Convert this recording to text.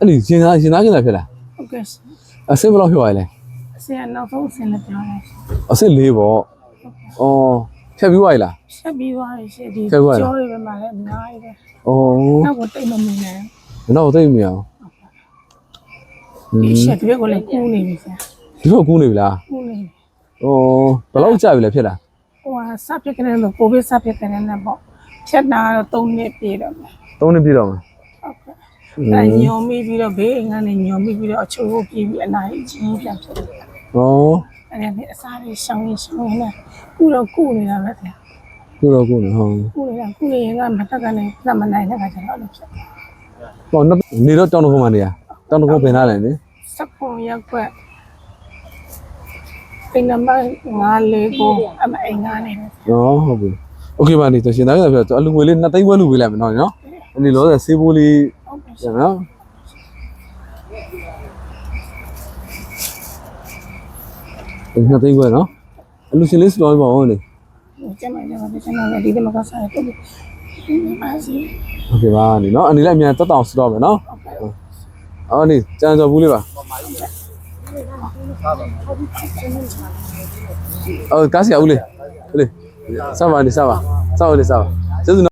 အဲ့ဒီရင်သားရင်သားကျင်လာဖြစ်လားဟုတ်ကဲ့ရှင်အဆင်ဘယ်လောက်ဖြစ်သွားလဲအစင်ကနောက်ဆုံးအစင်နဲ့ပြောတယ်ရှင်အဆင်၄ပေါ့အော်ဖြတ်ပြီးသွားပြီလားဆက်ပြီးသွားပြီရှင်ဒီဆက်ပြီးသွားလားကြောတွေပဲမှာလည်းအများကြီးပဲအော်နောက်ကတိတ်မမီနိုင်တော့သိမရအောင်ဘူးဒီရှက်တွေကလည်းကူးနေပြီရှင်ဒီတော့ကူးနေပြီလားကူးနေပြီအော်ဘယ်လောက်ကြာပြီလဲဖြစ်လားဟိုဟာစဖြစ်ကနေလို့ကိုဗစ်စဖြစ်ကနေနဲ့ပေါ့ဖြတ်တာတော့3နှစ်ပြည့်တော့မယ်၃နှစ်ပြည့်တော့မှာဟုတ်ကဲ့ အဲညုံမိပြီးတော့ဘေးအိမ်ကနေညုံမိပြီးတော့အချိုးကိုပြေးပြီးအနာကြီးချင်းပြန်ဖြစ်တယ်။အော်အဲ့ဒါနဲ့အစားလေးရှောင်းရင်ရှောင်းရင်လည်းကုတော့ကုနေတာပဲခင်ကိုတော့ကိုနော်ဟောကုနေတာကုနေရင်ကမတက်ကနေလက်မနိုင်တဲ့ခါကျတော့လည်းဖြစ်တယ်။ဟောနေတော့တောင်းတကုန်းမှနေရ။တောင်းတကုန်းပင်ထားတယ်လေစက်ပုံရက်ကွက်ပိနံပါတ်9ကိုအမအိမ်ကနေတယ်။အော်ဟုတ်ပြီ။ Okay ပါနေတော့ရှင်သားကပြောအလူငွေလေးနှစ်သိန်းဝဲလူပေးလိုက်မယ်နော်နော်။အဲ့ဒီလောဆယ်ဆေးဘိုးလေးဟုတ်ကဲ့ရ နော်။ဒီနှစ်သိန်းဝဲနော်။အလူရှင်လေးစတော်ပါဦးလေကျမကျမကျမဒီဒီမှာကစားတယ်ဒီမှာစီ။ Okay ပါနေနော်။အနေနဲ့အမြန်တက်တောင်စတော်မယ်နော်ဟုတ်ကဲ့။အော်နေကြံစော်ဘူးလေးပါ။အော်ကားစီဦးလေး။ဦးလေး။စပါနေစပါ။စပါလေးစပါ။ကျေးဇူး